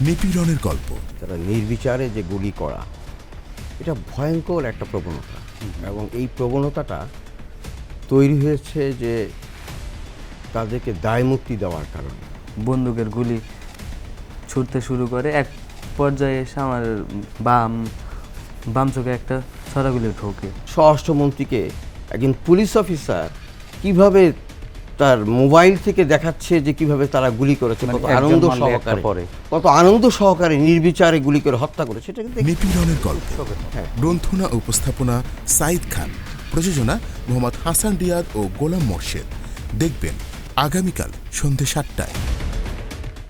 নিপীড়নের গল্প। তারা নির্বিচারে যে গুলি করা এটা ভয়ঙ্কর একটা প্রবণতা। এবং এই প্রবণতাটা তৈরি হয়েছে যে তাদেরকে দায়মুক্তি দেওয়ার কারণে। বন্দুকের গুলি ছুটতে শুরু করে এক পর্যায়ে এসে আমার বাম বাম চোখে একটা ছড়াগুলি ঢোকে। স্বরাষ্ট্রমন্ত্রীকে একজন পুলিশ অফিসার কীভাবে তার মোবাইল থেকে দেখাচ্ছে যে কীভাবে তারা গুলি করেছে মানে কত আনন্দ সহকারে পরে। কত আনন্দ সহকারে নির্বিচারে গুলি করে হত্যা করেছে এটা কিন্তু নিপীড়নের গল্প হ্যাঁ। গ্রন্থনা উপস্থাপনা সাইদ খান প্রযোজনা মোহাম্মদ হাসান রিয়াদ ও গোলাম মোর্শেদ দেখবেন আগামীকাল সন্ধে সাতটায়